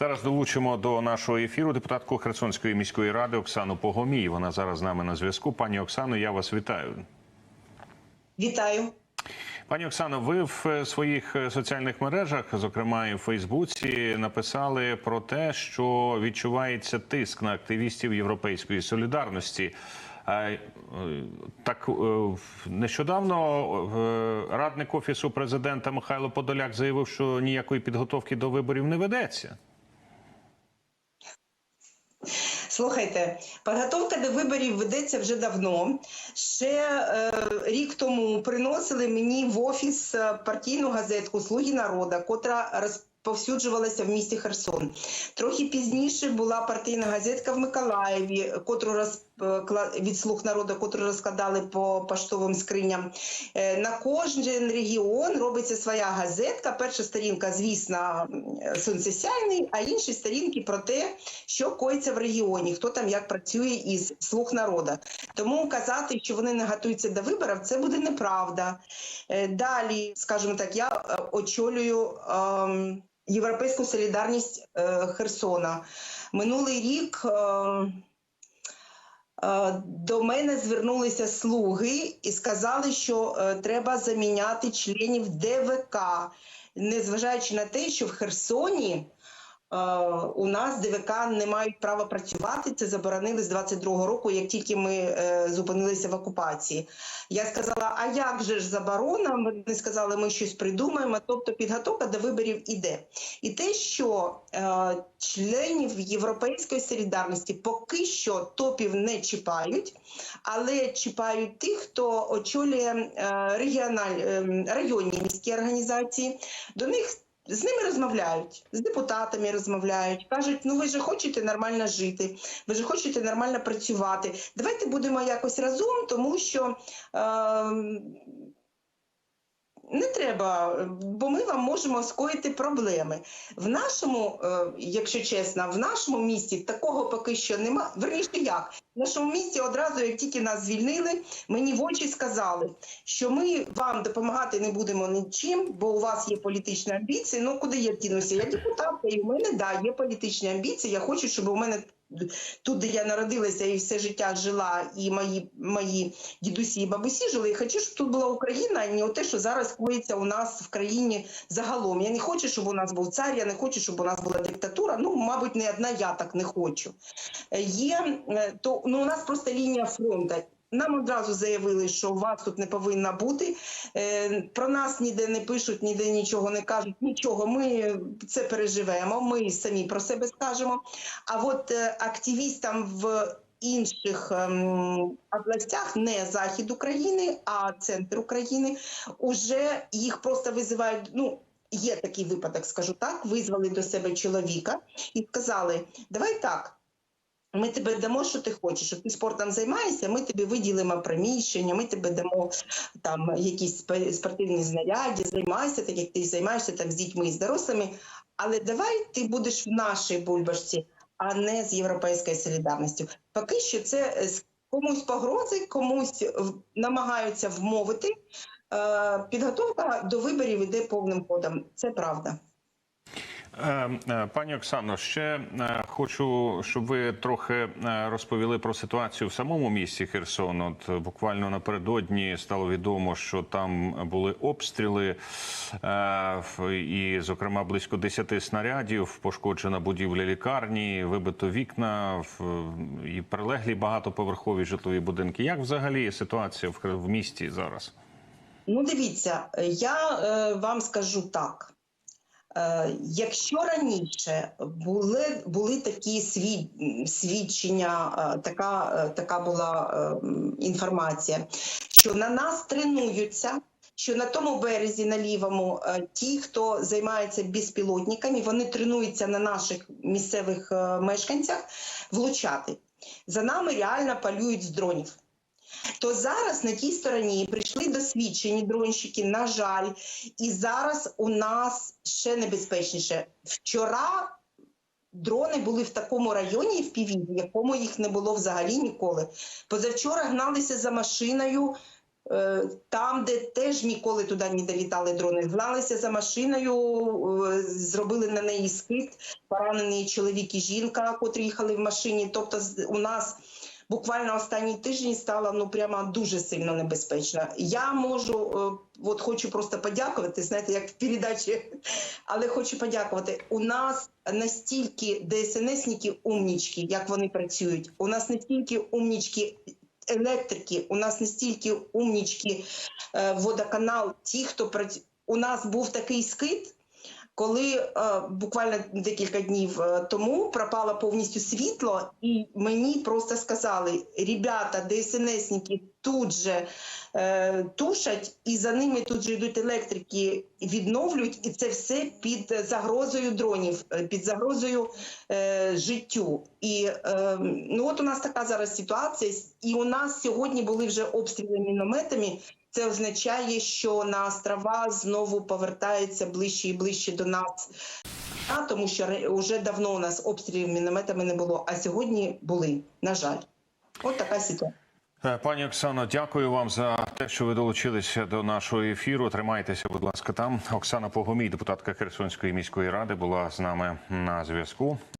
Зараз долучимо до нашого ефіру депутатку Херсонської міської ради Оксану Погомій. Вона зараз з нами на зв'язку. Пані Оксано, я вас вітаю. Вітаю. Пані Оксано, ви в е, своїх е, соціальних мережах, зокрема і в Фейсбуці, написали про те, що відчувається тиск на активістів Європейської солідарності. Е, Так нещодавно радник офісу президента Михайло Подоляк заявив, що ніякої підготовки до виборів не ведеться. Слухайте, підготовка до виборів ведеться вже давно. Ще е, рік тому приносили мені в офіс е, партійну газетку Слуги народу, котра розповсюджувалася в місті Херсон. Трохи пізніше була партійна газетка в Миколаєві, котру роз, е, від слуг народу, котру розкладали по поштовим скриням. Е, на кожен регіон робиться своя газетка. Перша сторінка, звісно, м, сонцесяйний, а інші сторінки про те, що коїться в регіоні, хто там як працює із слуг народу. Тому казати, що вони не готуються до виборів, це буде неправда. Е, Далі, скажімо так, я е, очолюю ем, європейську солідарність е, Херсона. Минулий рік. ем, Е, До мене звернулися слуги і сказали, що е, треба заміняти членів ДВК, незважаючи на те, що в Херсоні е, у нас ДВК не мають права працювати. Це заборонили з 22-го року, як тільки ми е, зупинилися в окупації. Я сказала: а як же ж заборона? Вони сказали, ми щось придумаємо. Тобто підготовка до виборів іде. І те, що е, членів Європейської солідарності поки що топів не чіпають, але чіпають тих, хто очолює е, регіональ, е, районні міські організації. До них з ними розмовляють, з депутатами розмовляють, кажуть, ну ви ж хочете нормально жити, ви ж хочете нормально працювати. Давайте будемо якось разом, тому що. Е, не треба, бо ми вам можемо скоїти проблеми. В нашому, е, якщо чесно, в нашому місті такого поки що нема. Верніше як в нашому місті одразу, як тільки нас звільнили, мені в очі сказали, що ми вам допомагати не будемо нічим, бо у вас є політичні амбіції. Ну куди я дінуся? Я депутатка, і в мене да є політичні амбіції. Я хочу, щоб у мене тут, де я народилася і все життя жила, і мої, мої дідусі і бабусі жили. Я хочу, щоб тут була Україна, а не те, що зараз коїться у нас в країні загалом. Я не хочу, щоб у нас був цар, я не хочу, щоб у нас була диктатура. Ну, мабуть, не одна я так не хочу. Е, Є е, то ну у нас просто лінія фронту. Нам одразу заявили, що вас тут не повинна бути. Е, Про нас ніде не пишуть, ніде нічого не кажуть. Нічого, ми це переживемо. Ми самі про себе скажемо. А от е, активістам в інших ем, областях, не захід України, а центр України, уже їх просто визивають. Ну є такий випадок, скажу так. Визвали до себе чоловіка і сказали: Давай так. Ми тебе дамо, що ти хочеш, що ти спортом займаєшся, ми тобі виділимо приміщення, ми тебе дамо там якісь спортивні знаряддя, займайся, так як ти займаєшся там з дітьми і з дорослими. Але давай ти будеш в нашій бульбашці, а не з європейською солідарністю. Поки що це е, комусь погрози, комусь намагаються вмовити. Е, Підготовка до виборів іде повним ходом. Це правда. Е, е, Пані Оксано, ще е, хочу, щоб ви трохи е, розповіли про ситуацію в самому місті Херсон. От буквально напередодні стало відомо, що там були обстріли, і, зокрема, близько 10 снарядів, пошкоджена будівля лікарні, вибито вікна і прилеглі багатоповерхові житлові будинки. Як взагалі ситуація в, місті зараз? Ну, дивіться, я е, вам скажу так. Е, якщо раніше були, були такі свід, свідчення, е, така, е, така була інформація, що на нас тренуються, що на тому березі, на лівому, ті, хто займається безпілотниками, вони тренуються на наших місцевих мешканцях влучати. За нами реально полюють з дронів. То зараз на тій стороні прийшли досвідчені дронщики, на жаль, і зараз у нас ще небезпечніше. Вчора дрони були в такому районі в Піві, в якому їх не було взагалі ніколи. Позавчора гналися за машиною Е, Там, де теж ніколи туди не долітали дрони, гналися за машиною, е, зробили на неї скид, поранений чоловік і жінка, котрі їхали в машині. Тобто, у нас буквально останній тиждень стало ну прямо дуже сильно небезпечно. Я можу, е, от хочу просто подякувати, знаєте, як в передачі, але хочу подякувати. У нас настільки ДСНСники умнічки, як вони працюють. У нас настільки умнічки електрики, у нас настільки умнічки е, водоканал, ті, хто працює. У нас був такий скид, коли е, буквально декілька днів е, тому пропало повністю світло, і мені просто сказали: ребята, ДСНСники тут же е, тушать, і за ними тут же йдуть електрики, відновлюють, і це все під загрозою дронів, е, під загрозою е, життю. І е, ну от у нас така зараз ситуація, і у нас сьогодні були вже обстріли мінометами. Це означає, що на острова знову повертається ближче і ближче до нас. Тому що вже давно у нас обстрілів мінометами не було, а сьогодні були. На жаль, от така ситуація. Е, Пані Оксано, дякую вам за те, що ви долучилися до нашого ефіру. Тримайтеся, будь ласка, там. Оксана Погомій, депутатка Херсонської міської ради, була з нами на зв'язку.